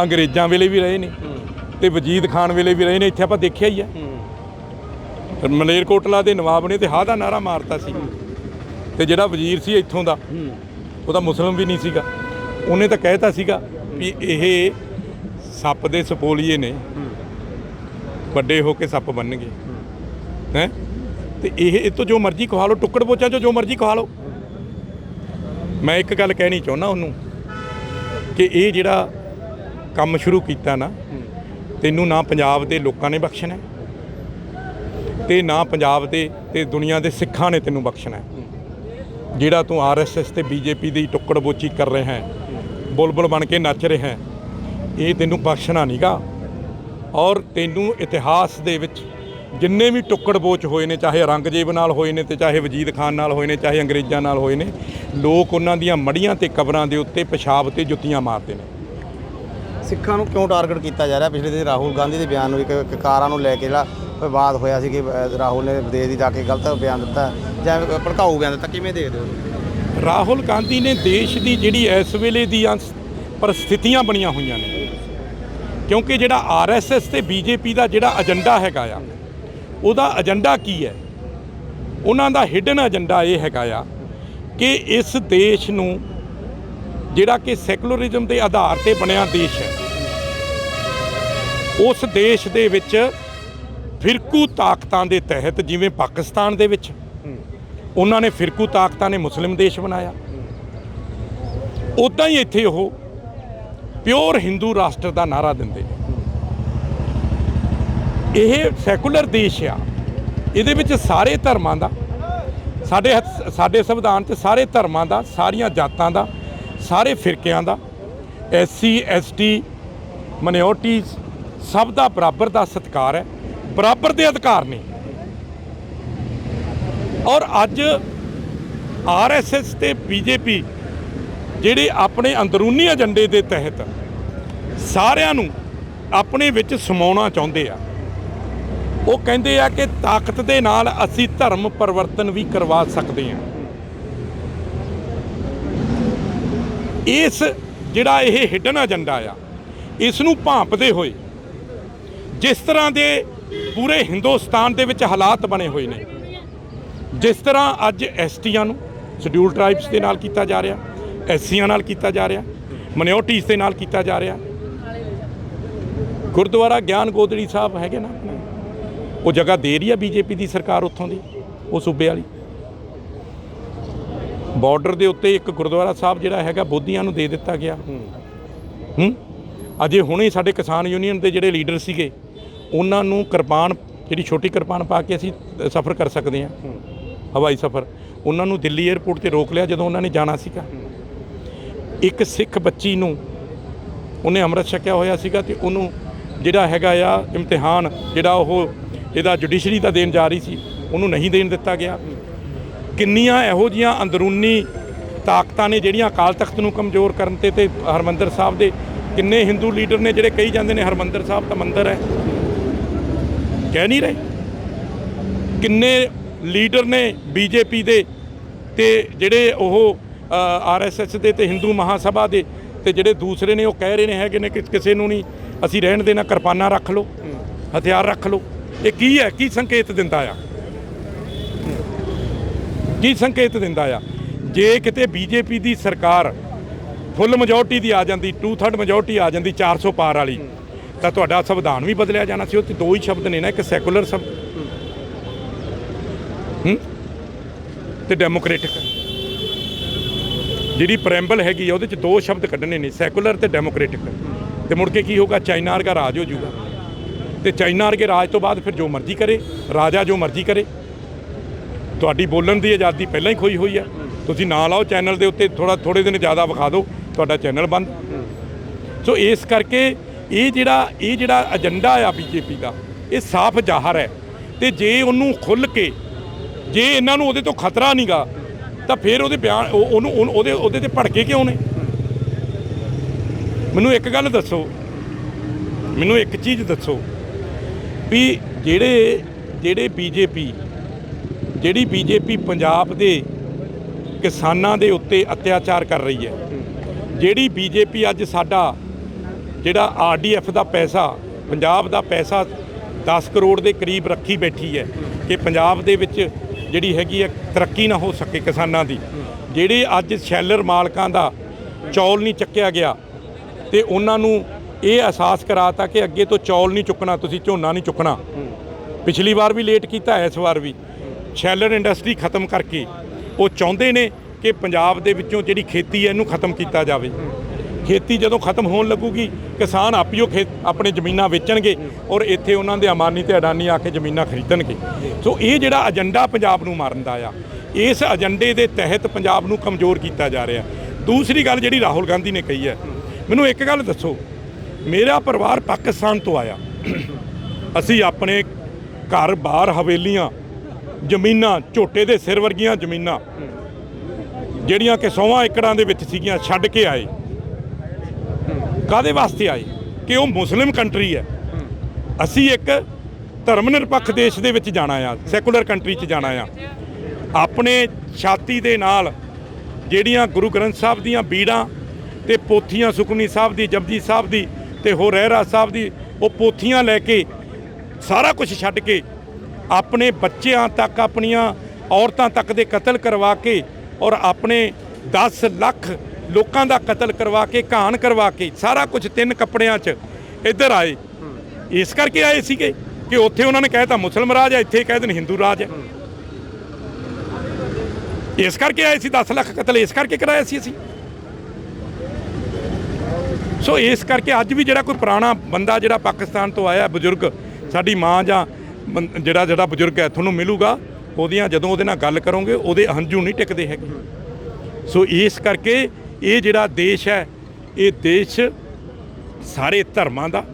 ਅੰਗਰੇਜ਼ਾਂ ਵੇਲੇ ਵੀ ਰਹੇ ਨੇ ਤੇ ਵਜੀਦ ਖਾਨ ਵੇਲੇ ਵੀ ਰਹੇ ਨੇ। ਇੱਥੇ ਆਪਾਂ ਦੇਖਿਆ ਹੀ ਆ। ਮਲੇਰਕੋਟਲਾ ਦੇ ਨਵਾਬ ਨੇ ਤੇ ਹਾਂ ਦਾ ਨਾਰਾ ਮਾਰਤਾ ਸੀ। ਤੇ ਜਿਹੜਾ ਵਜ਼ੀਰ ਸੀ ਇੱਥੋਂ ਦਾ ਉਹ ਤਾਂ ਮੁਸਲਮ ਵੀ ਨਹੀਂ ਸੀਗਾ। ਉਹਨੇ ਤਾਂ ਕਹਿਤਾ ਸੀਗਾ ਵੀ ਇਹ ਸੱਪ ਦੇ ਸਪੋਲੀਏ ਨੇ। ਵੱਡੇ ਹੋ ਕੇ ਸੱਪ ਬਣਨਗੇ। ਹੈ। ਤੇ ਇਹ ਇਹ ਤੋਂ ਜੋ ਮਰਜ਼ੀ ਖਵਾ ਲਓ ਟੁੱਕੜ ਬੋਚਾਂ ਚੋਂ ਜੋ ਮਰਜ਼ੀ ਖਵਾ ਲਓ। ਮੈਂ ਇੱਕ ਗੱਲ ਕਹਿਣੀ ਚਾਹੁੰਦਾ ਉਹਨੂੰ ਕਿ ਇਹ ਜਿਹੜਾ ਕੰਮ ਸ਼ੁਰੂ ਕੀਤਾ ਨਾ ਤੈਨੂੰ ਨਾ ਪੰਜਾਬ ਦੇ ਲੋਕਾਂ ਨੇ ਬਖਸ਼ਣਾ ਤੇ ਨਾ ਪੰਜਾਬ ਦੇ ਤੇ ਦੁਨੀਆ ਦੇ ਸਿੱਖਾਂ ਨੇ ਤੈਨੂੰ ਬਖਸ਼ਣਾ ਹੈ। ਜਿਹੜਾ ਤੂੰ ਆਰਐਸਐਸ ਤੇ ਬੀਜੇਪੀ ਦੀ ਟੁੱਕੜ ਬੋਚੀ ਕਰ ਰਿਹਾ ਹੈ, ਬੁਲਬੁਲ ਬਣ ਕੇ ਨੱਚ ਰਿਹਾ ਹੈ, ਇਹ ਤੈਨੂੰ ਬਖਸ਼ਣਾ ਨਹੀਂਗਾ ਔਰ ਤੈਨੂੰ ਇਤਿਹਾਸ ਦੇ ਵਿੱਚ ਜਿੰਨੇ ਵੀ ਟੁੱਕੜ ਬੋਚ ਹੋਏ ਨੇ, ਚਾਹੇ ਔਰੰਗਜ਼ੇਬ ਨਾਲ ਹੋਏ ਨੇ ਤੇ ਚਾਹੇ ਵਜੀਦ ਖਾਨ ਨਾਲ ਹੋਏ ਨੇ, ਚਾਹੇ ਅੰਗਰੇਜ਼ਾਂ ਨਾਲ ਹੋਏ ਨੇ, ਲੋਕ ਉਹਨਾਂ ਦੀਆਂ ਮੜੀਆਂ ਤੇ ਕਬਰਾਂ ਦੇ ਉੱਤੇ ਪਿਸ਼ਾਬ ਤੇ ਜੁੱਤੀਆਂ ਮਾਰਦੇ ਨੇ। ਸਿੱਖਾਂ ਨੂੰ ਕਿਉਂ ਟਾਰਗੇਟ ਕੀਤਾ ਜਾ ਰਿਹਾ? ਪਿਛਲੇ ਦਿਨ ਰਾਹੁਲ ਗਾਂਧੀ ਦੇ ਬਿਆਨ ਨੂੰ ਇੱਕ ਇੱਕ ਕਾਰਾਂ ਨੂੰ ਲੈ ਕੇ ਜਿਹੜਾ ਵਿਵਾਦ ਹੋਇਆ ਸੀ ਕਿ ਰਾਹੁਲ ਨੇ ਵਿਦੇਸ਼ ਦੀ ਜਾ ਕੇ ਗਲਤ ਬਿਆਨ ਦਿੱਤਾ ਜਾਂ ਭੜਕਾਊ ਬਿਆਨ ਦਿੱਤਾ, ਕਿਵੇਂ ਦੇਖਦੇ ਹੋ? ਰਾਹੁਲ ਗਾਂਧੀ ਨੇ ਦੇਸ਼ ਦੀ ਜਿਹੜੀ ਇਸ ਵੇਲੇ ਦੀਆਂ ਪਰਿਸਥਿਤੀਆਂ ਬਣੀਆਂ ਹੋਈਆਂ ਨੇ, ਕਿਉਂਕਿ ਜਿਹੜਾ ਆਰਐਸਐਸ ਤੇ ਬੀਜੇਪੀ ਦਾ ਜਿਹੜਾ ਏਜੰਡਾ ਹੈਗਾ ਆ, ਉਹਦਾ ਏਜੰਡਾ ਕੀ ਹੈ? ਉਹਨਾਂ ਦਾ ਹਿਡਨ ਏਜੰਡਾ ਇਹ ਹੈਗਾ ਆ ਕਿ ਇਸ ਦੇਸ਼ ਨੂੰ ਜਿਹੜਾ ਕਿ ਸੈਕੂਲਰਿਜ਼ਮ ਦੇ ਆਧਾਰ ਤੇ ਬਣਿਆ ਦੇਸ਼ ਹੈ, ਉਸ ਦੇਸ਼ ਦੇ ਵਿੱਚ ਫਿਰਕੂ ਤਾਕਤਾਂ ਦੇ ਤਹਿਤ ਜਿਵੇਂ ਪਾਕਿਸਤਾਨ ਦੇ ਵਿੱਚ ਉਹਨਾਂ ਨੇ ਫਿਰਕੂ ਤਾਕਤਾਂ ਨੇ ਮੁਸਲਿਮ ਦੇਸ਼ ਬਣਾਇਆ। ਉਦਾਂ ਹੀ ਇੱਥੇ ਉਹ ਪਿਓਰ ਹਿੰਦੂ ਰਾਸ਼ਟਰ ਦਾ ਨਾਰਾ ਦਿੰਦੇ ਨੇ। ਇਹ ਸੈਕੂਲਰ ਦੇਸ਼ ਆ। ਇਹਦੇ ਵਿੱਚ ਸਾਰੇ ਧਰਮਾਂ ਦਾ, ਸਾਡੇ ਸਾਡੇ ਸੰਵਿਧਾਨ 'ਚ ਸਾਰੇ ਧਰਮਾਂ ਦਾ, ਸਾਰੀਆਂ ਜਾਤਾਂ ਦਾ, ਸਾਰੇ ਫਿਰਕਿਆਂ ਦਾ ਐਸਸੀ ਐਸਟੀ ਮਿਨੋਰਟੀਜ਼ ਸਭ ਦਾ ਬਰਾਬਰ ਦਾ ਸਤਿਕਾਰ ਹੈ। ਬਰਾਬਰ ਦੇ ਅਧਿਕਾਰ ਨੇ। ਔਰ ਅੱਜ ਆਰਐਸਐਸ ਤੇ ਬੀਜੇਪੀ ਜਿਹੜੇ ਆਪਣੇ ਅੰਦਰੂਨੀ ਏਜੰਡੇ ਦੇ ਤਹਿਤ ਸਾਰਿਆਂ ਨੂੰ ਆਪਣੇ ਵਿੱਚ ਸਮਾਉਣਾ ਚਾਹੁੰਦੇ ਆ, ਉਹ ਕਹਿੰਦੇ ਆ ਕਿ ਤਾਕਤ ਦੇ ਨਾਲ ਅਸੀਂ ਧਰਮ ਪਰਿਵਰਤਨ ਵੀ ਕਰਵਾ ਸਕਦੇ ਹਾਂ ਇਸ ਜਿਹੜਾ ਇਹ ਹਿਡਨ ਏਜੰਡਾ ਆ, ਇਸ ਨੂੰ ਭਾਂਪਦੇ ਹੋਏ ਜਿਸ ਤਰ੍ਹਾਂ ਦੇ ਪੂਰੇ ਹਿੰਦੁਸਤਾਨ ਦੇ ਵਿੱਚ ਹਾਲਾਤ ਬਣੇ ਹੋਏ ਨੇ। ਜਿਸ ਤਰ੍ਹਾਂ ਅੱਜ ਐਸਟੀਆਂ ਨੂੰ ਸ਼ਡਿਊਲ ਟ੍ਰਾਈਬਸ ਦੇ ਨਾਲ ਕੀਤਾ ਜਾ ਰਿਹਾ ਐਸਸੀਆਂ ਨਾਲ ਕੀਤਾ ਜਾ ਰਿਹਾ ਮਿਨੋਰਟੀਜ਼ ਦੇ ਨਾਲ ਕੀਤਾ ਜਾ ਰਿਹਾ। ਗੁਰਦੁਆਰਾ ਗਿਆਨ ਗੋਦੜੀ ਸਾਹਿਬ ਹੈਗੇ ਨਾ ਉਹ ਜਗ੍ਹਾ ਦੇ ਰਹੀ ਆ ਬੀਜੇਪੀ ਦੀ ਸਰਕਾਰ ਉੱਥੋਂ ਦੀ ਉਹ ਸੂਬੇ ਵਾਲੀ। ਬਾਰਡਰ ਦੇ ਉੱਤੇ ਇੱਕ ਗੁਰਦੁਆਰਾ ਸਾਹਿਬ ਜਿਹੜਾ ਹੈਗਾ ਬੋਧੀਆਂ ਨੂੰ ਦੇ ਦਿੱਤਾ ਗਿਆ। ਹੂੰ। ਅਜੇ ਹੁਣੇ ਸਾਡੇ ਕਿਸਾਨ ਯੂਨੀਅਨ ਦੇ ਜਿਹੜੇ ਲੀਡਰ ਸੀਗੇ ਉਹਨਾਂ ਨੂੰ ਕਿਰਪਾਨ ਜਿਹੜੀ ਛੋਟੀ ਕਿਰਪਾਨ ਪਾ ਕੇ ਅਸੀਂ ਸਫ਼ਰ ਕਰ ਸਕਦੇ ਹਾਂ। ਹਵਾਈ ਸਫ਼ਰ। ਉਹਨਾਂ ਨੂੰ ਦਿੱਲੀ 에ਅਰਪੋਰਟ ਤੇ ਰੋਕ ਲਿਆ ਜਦੋਂ ਉਹਨਾਂ ਨੇ ਜਾਣਾ ਸੀਗਾ। ਇੱਕ ਸਿੱਖ ਬੱਚੀ ਨੂੰ ਉਹਨੇ ਅੰਮ੍ਰਿਤ ਛਕਿਆ ਹੋਇਆ ਸੀਗਾ ਤੇ ਉਹਨੂੰ ਜਿਹੜਾ ਹੈਗਾ ਆ ਇਮਤਿਹਾਨ ਜਿਹੜਾ ਉਹ ਇਹਦਾ ਜੁਡੀਸ਼ਰੀ ਦਾ ਦੇਣ ਜਾ ਰਹੀ ਸੀ ਉਹਨੂੰ ਨਹੀਂ ਦੇਣ ਦਿੱਤਾ ਗਿਆ। ਕਿੰਨੀਆਂ ਇਹੋ ਜੀਆਂ ਅੰਦਰੂਨੀ ਤਾਕਤਾਂ ਨੇ ਜਿਹੜੀਆਂ ਅਕਾਲ ਤਖਤ ਨੂੰ ਕਮਜ਼ੋਰ ਕਰਨ ਤੇ ਤੇ ਹਰਮੰਦਰ ਸਾਹਿਬ ਦੇ। ਕਿੰਨੇ ਹਿੰਦੂ ਲੀਡਰ ਨੇ ਜਿਹੜੇ ਕਹੀ ਜਾਂਦੇ ਨੇ ਹਰਮੰਦਰ ਸਾਹਿਬ ਤਾਂ ਮੰਦਰ ਹੈ। ਕਹਿ ਨਹੀਂ ਰਹੇ? ਕਿੰਨੇ ਲੀਡਰ ਨੇ ਬੀਜੇਪੀ ਦੇ ਤੇ ਜਿਹੜੇ ਉਹ ਆਰਐਸਐਸ ਦੇ ਤੇ ਹਿੰਦੂ ਮਹਾਸਭਾ ਦੇ ਤੇ ਜਿਹੜੇ ਦੂਸਰੇ ਨੇ ਉਹ ਕਹਿ ਰਹੇ ਨੇ ਹੈਗੇ ਨੇ ਕਿ ਕਿਸੇ ਨੂੰ ਨਹੀਂ, ਅਸੀਂ ਰਹਿਣ ਦੇਣਾ, ਕਿਰਪਾਨਾਂ ਰੱਖ ਲਓ, ਹਥਿਆਰ ਰੱਖ ਲਓ। ਇਹ ਕੀ ਹੈ? ਕੀ ਸੰਕੇਤ ਦਿੰਦਾ ਆ? ਕੀ ਸੰਕੇਤ ਦਿੰਦਾ ਆ? ਜੇ ਕਿਤੇ ਬੀਜੇਪੀ ਦੀ ਸਰਕਾਰ ਫੁੱਲ ਮੈਜੋਰਟੀ ਦੀ ਆ ਜਾਂਦੀ 2/3 ਮੈਜੋਰਟੀ ਆ ਜਾਂਦੀ 400 ਪਾਰ ਵਾਲੀ ਤਾਂ ਤੁਹਾਡਾ ਸੰਵਿਧਾਨ ਵੀ ਬਦਲਿਆ ਜਾਣਾ ਸੀ, ਉਹ ਤੇ ਦੋ ਹੀ ਸ਼ਬਦ ਨੇ ਨਾ, ਇੱਕ ਸੈਕੂਲਰ ਸ਼ਬਦ ਹੂੰ? ਤੇ ਡੈਮੋਕ੍ਰੈਟਿਕ ਜਿਹੜੀ ਪ੍ਰੈਂਬਲ ਹੈਗੀ ਆ, ਉਹਦੇ ਚ ਦੋ ਸ਼ਬਦ ਕੱਢਣੇ ਨੇ ਸੈਕੂਲਰ ਤੇ ਡੈਮੋਕ੍ਰੈਟਿਕ ਤੇ ਮੁੜ ਕੇ ਕੀ ਹੋਊਗਾ, ਚਾਈਨਾ ਵਰਗਾ ਰਾਜ ਹੋ ਜਾਊਗਾ। ਤੇ ਚਾਈਨਾ ਵਰਗੇ ਰਾਜ ਤੋਂ ਬਾਅਦ ਫਿਰ ਜੋ ਮਰਜ਼ੀ ਕਰੇ, ਰਾਜਾ ਜੋ ਮਰਜ਼ੀ ਕਰੇ। ਤੁਹਾਡੀ ਬੋਲਣ ਦੀ ਆਜ਼ਾਦੀ ਪਹਿਲਾਂ ਹੀ ਖੋਈ ਹੋਈ ਆ। ਤੁਸੀਂ ਨਾ ਲਾਓ ਚੈਨਲ ਦੇ ਉੱਤੇ ਥੋੜਾ ਥੋੜੇ ਦਿਨ ਜ਼ਿਆਦਾ ਵਿਖਾ ਦਿਓ, ਤੁਹਾਡਾ ਚੈਨਲ ਬੰਦ। ਸੋ ਇਸ ਕਰਕੇ ਇਹ ਜਿਹੜਾ ਇਹ ਜਿਹੜਾ ਏਜੰਡਾ ਆ ਬੀਜੇਪੀ ਦਾ, ਇਹ ਸਾਫ਼ ਜ਼ਾਹਰ ਹੈ। ਤੇ ਜੇ ਉਹਨੂੰ ਖੁੱਲ ਕੇ, ਜੇ ਇਹਨਾਂ ਨੂੰ ਉਹਦੇ ਤੋਂ ਖਤਰਾ ਨਹੀਂਗਾ ਤਾਂ ਫਿਰ ਉਹਦੇ ਬਿਆਨ, ਉਹ- ਉਹਨੂੰ, ਉਹਨੂੰ- ਉਹਦੇ ਉਹਦੇ ਤੇ ਭੜਕੇ ਕਿਉਂ ਨੇ? ਮੈਨੂੰ ਇੱਕ ਗੱਲ ਦੱਸੋ। ਮੈਨੂੰ ਇੱਕ ਚੀਜ਼ ਦੱਸੋ ਵੀ ਜਿਹੜੇ ਜਿਹੜੇ ਬੀਜੇਪੀ ਜਿਹੜੀ ਬੀਜੇਪੀ ਪੰਜਾਬ ਦੇ ਕਿਸਾਨਾਂ ਦੇ ਉੱਤੇ ਅਤਿਆਚਾਰ ਕਰ ਰਹੀ ਹੈ, ਜਿਹੜੀ ਬੀਜੇਪੀ ਅੱਜ ਸਾਡਾ ਜਿਹੜਾ ਆਰਡੀਐਫ ਦਾ ਪੈਸਾ, ਪੰਜਾਬ ਦਾ ਪੈਸਾ 10 ਕਰੋੜ ਦੇ ਕਰੀਬ ਰੱਖੀ ਬੈਠੀ ਹੈ ਕਿ ਪੰਜਾਬ ਦੇ ਵਿੱਚ ਜਿਹੜੀ ਹੈਗੀ ਹੈ ਤਰੱਕੀ ਨਾ ਹੋ ਸਕੇ ਕਿਸਾਨਾਂ ਦੀ। ਜਿਹੜੇ ਅੱਜ ਸ਼ੈਲਰ ਮਾਲਕਾਂ ਦਾ ਚੌਲ ਨਹੀਂ ਚੱਕਿਆ ਗਿਆ ਤੇ ਉਹਨਾਂ ਨੂੰ ਇਹ ਅਹਿਸਾਸ ਕਰਾਤਾ ਕਿ ਅੱਗੇ ਤੋਂ ਚੌਲ ਨਹੀਂ ਚੁੱਕਣਾ, ਤੁਸੀਂ ਝੋਨਾ ਨਹੀਂ ਚੁੱਕਣਾ। ਪਿਛਲੀ ਵਾਰ ਵੀ ਲੇਟ ਕੀਤਾ, ਇਸ ਵਾਰ ਵੀ। ਸ਼ੈਲਰ ਇੰਡਸਟਰੀ ਖਤਮ ਕਰਕੇ ਉਹ ਚਾਹੁੰਦੇ ਨੇ ਕਿ ਪੰਜਾਬ ਦੇ ਵਿੱਚੋਂ ਜਿਹੜੀ ਖੇਤੀ ਹੈ ਇਹਨੂੰ ਖਤਮ ਕੀਤਾ ਜਾਵੇ। ਖੇਤੀ ਜਦੋਂ ਖਤਮ ਹੋਣ ਲੱਗੂਗੀ, ਕਿਸਾਨ ਆਪਿਓ ਖੇਤ, ਆਪਣੇ ਜ਼ਮੀਨਾਂ ਵੇਚਣਗੇ ਔਰ ਇੱਥੇ ਉਹਨਾਂ ਦੇ ਅਮਾਨੀ ਤੇ ਅਡਾਨੀ ਆ ਕੇ ਜ਼ਮੀਨਾਂ ਖਰੀਦਣਗੇ। ਸੋ ਇਹ ਜਿਹੜਾ ਏਜੰਡਾ ਪੰਜਾਬ ਨੂੰ ਮਾਰਨ ਦਾ ਆ, ਇਸ ਏਜੰਡੇ ਦੇ ਤਹਿਤ ਪੰਜਾਬ ਨੂੰ ਕਮਜ਼ੋਰ ਕੀਤਾ ਜਾ ਰਿਹਾ। ਦੂਸਰੀ ਗੱਲ ਜਿਹੜੀ ਰਾਹੁਲ ਗਾਂਧੀ ਨੇ ਕਹੀ ਹੈ, ਮੈਨੂੰ ਇੱਕ ਗੱਲ ਦੱਸੋ, ਮੇਰਾ ਪਰਿਵਾਰ ਪਾਕਿਸਤਾਨ ਤੋਂ ਆਇਆ। ਅਸੀਂ ਆਪਣੇ ਘਰ ਬਾਹਰ ਹਵੇਲੀਆਂ, ਜ਼ਮੀਨਾਂ, ਝੋਟੇ ਦੇ ਸਿਰ ਵਰਗੀਆਂ ਜ਼ਮੀਨਾਂ, ਜਿਹੜੀਆਂ ਕਿ 100 ਏਕੜਾਂ ਦੇ ਵਿੱਚ ਸੀਗੀਆਂ, ਛੱਡ ਕੇ ਆਏ। ਕਾਦੇ ਵਾਸਤੇ ਆਏ? ਕਿ ਉਹ ਮੁਸਲਿਮ ਕੰਟਰੀ ਹੈ। ਅਸੀਂ ਇੱਕ ਧਰਮ ਨਿਰਪੱਖ ਦੇਸ਼ ਦੇ ਵਿੱਚ ਜਾਣਾ ਆ ਸੈਕੂਲਰ ਕੰਟਰੀ 'ਚ ਜਾਣਾ ਆ। ਆਪਣੇ ਛਾਤੀ ਦੇ ਨਾਲ ਜਿਹੜੀਆਂ ਗੁਰੂ ਗ੍ਰੰਥ ਸਾਹਿਬ ਦੀਆਂ ਬੀੜਾਂ ਤੇ ਪੋਥੀਆਂ ਸੁਖਮਨੀ ਸਾਹਿਬ ਦੀ, ਜਪਜੀ ਸਾਹਿਬ ਦੀ ਤੇ ਹੋਰ ਰਹਿਰਾ ਸਾਹਿਬ ਦੀ, ਉਹ ਪੋਥੀਆਂ ਲੈ ਕੇ ਸਾਰਾ ਕੁਝ ਛੱਡ ਕੇ ਆਪਣੇ ਬੱਚਿਆਂ ਤੱਕ, ਆਪਣੀਆਂ ਔਰਤਾਂ ਤੱਕ ਦੇ ਕਤਲ ਕਰਵਾ ਕੇ ਔਰ ਆਪਣੇ 10 ਲੱਖ ਲੋਕਾਂ ਦਾ ਕਤਲ ਕਰਵਾ ਕੇ, ਘਾਣ ਕਰਵਾ ਕੇ, ਸਾਰਾ ਕੁਝ ਤਿੰਨ ਕੱਪੜਿਆਂ 'ਚ ਇੱਧਰ ਆਏ। ਇਸ ਕਰਕੇ ਆਏ ਸੀਗੇ ਕਿ ਉੱਥੇ ਉਹਨਾਂ ਨੇ ਕਹਿਤਾ ਮੁਸਲਮ ਰਾਜ ਹੈ, ਇੱਥੇ ਕਹਿ ਦੇਣ, ਹਿੰਦੂ ਰਾਜ ਹੈ। ਇਸ ਕਰਕੇ ਆਏ ਸੀ 10 ਲੱਖ ਕਤਲ ਇਸ ਕਰਕੇ ਕਰਾਇਆ ਸੀ ਅਸੀਂ। ਸੋ ਇਸ ਕਰਕੇ ਅੱਜ ਵੀ ਜਿਹੜਾ ਕੋਈ ਪੁਰਾਣਾ ਬੰਦਾ ਜਿਹੜਾ ਪਾਕਿਸਤਾਨ ਤੋਂ ਆਇਆ, ਬਜ਼ੁਰਗ, ਸਾਡੀ ਮਾਂ ਜਾਂ ਜਿਹੜਾ ਜਿਹੜਾ ਬਜ਼ੁਰਗ ਹੈ, ਤੁਹਾਨੂੰ ਮਿਲੂਗਾ, ਉਹਦੀਆਂ ਜਦੋਂ ਉਹਦੇ ਨਾਲ ਗੱਲ ਕਰੋਗੇ, ਉਹਦੇ ਹੰਝੂ ਨਹੀਂ ਟਿਕਦੇ ਹੈਗੇ। ਸੋ ਇਸ ਕਰਕੇ ਇਹ ਜਿਹੜਾ ਦੇਸ਼ ਹੈ, ਇਹ ਦੇਸ਼ ਸਾਰੇ ਧਰਮਾਂ ਦਾ,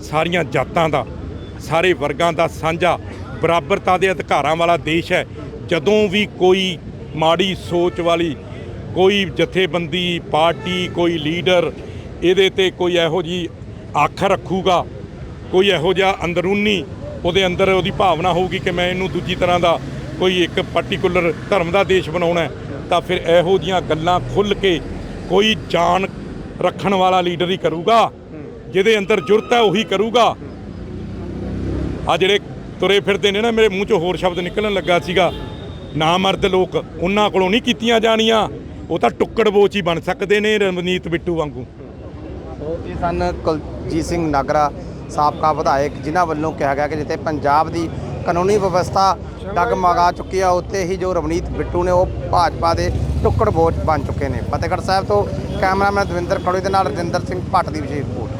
ਸਾਰੀਆਂ ਜਾਤਾਂ ਦਾ, ਸਾਰੇ ਵਰਗਾਂ ਦਾ ਸਾਂਝਾ, ਬਰਾਬਰਤਾ ਦੇ ਅਧਿਕਾਰਾਂ ਵਾਲਾ ਦੇਸ਼ ਹੈ। ਜਦੋਂ ਵੀ ਕੋਈ ਮਾੜੀ ਸੋਚ ਵਾਲੀ, ਕੋਈ ਜਥੇਬੰਦੀ, ਪਾਰਟੀ, ਕੋਈ ਲੀਡਰ ਇਹਦੇ ਤੇ ਕੋਈ ਇਹੋ ਜੀ ਅੱਖ ਰੱਖੂਗਾ, ਕੋਈ ਇਹੋ ਜਿਹਾ ਅੰਦਰੂਨੀ ਉਹਦੇ ਅੰਦਰ ਉਹਦੀ ਭਾਵਨਾ ਹੋਊਗੀ ਕਿ ਮੈਂ ਇਹਨੂੰ ਦੂਜੀ ਤਰ੍ਹਾਂ ਦਾ ਕੋਈ ਇੱਕ ਪਾਰਟਿਕੂਲਰ ਧਰਮ ਦਾ ਦੇਸ਼ ਬਣਾਉਣਾ ਤਾਂ ਫਿਰ ਇਹੋ ਜੀਆਂ ਗੱਲਾਂ ਖੁੱਲ ਕੇ ਕੋਈ ਜਾਨ ਰੱਖਣ ਵਾਲਾ ਲੀਡਰ ਹੀ ਕਰੂਗਾ, ਜਿਹਦੇ ਅੰਦਰ ਜੁਰਤ ਹੈ ਉਹੀ ਕਰੂਗਾ। ਆ ਜਿਹੜੇ ਤੁਰੇ ਫਿਰਦੇ ਨੇ ਨਾ, ਮੇਰੇ ਮੂੰਹ ਚੋਂ ਹੋਰ ਸ਼ਬਦ ਨਿਕਲਣ ਲੱਗਾ ਸੀਗਾ ਨਾ ਮਰਦ ਲੋਕ ਉਹਨਾਂ ਕੋਲੋਂ ਨਹੀਂ ਕੀਤੀਆਂ ਜਾਣੀਆਂ, ਉਹ ਤਾਂ ਟੁੱਕੜ ਬੋਚ ਹੀ ਬਣ ਸਕਦੇ ਨੇ ਰਵਨੀਤ ਬਿੱਟੂ ਵਾਂਗੂ। ਇਹ ਸਨ ਕੁਲਜੀਤ ਸਿੰਘ ਨਾਗਰਾ, ਸਾਬਕਾ ਵਿਧਾਇਕ, ਜਿਨ੍ਹਾਂ ਵੱਲੋਂ ਕਿਹਾ ਗਿਆ ਕਿ ਜਿੱਥੇ ਪੰਜਾਬ ਦੀ ਕਾਨੂੰਨੀ ਵਿਵਸਥਾ ਡਗਮਗਾ ਚੁੱਕੀ ਆ ਉੱਤੇ ਹੀ ਜੋ ਰਵਨੀਤ ਬਿੱਟੂ ਨੇ, ਉਹ ਭਾਜਪਾ ਦੇ ਟੁੱਕੜ ਬੋਝ ਬਣ ਚੁੱਕੇ ਨੇ। ਫਤਿਹਗੜ੍ਹ ਸਾਹਿਬ ਤੋਂ ਕੈਮਰਾਮੈਨ ਦਵਿੰਦਰ ਖੜੋਈ ਦੇ ਨਾਲ ਰਜਿੰਦਰ ਸਿੰਘ ਭੱਟ ਦੀ ਵਿਸ਼ੇਸ਼ ਰਿਪੋਰਟ।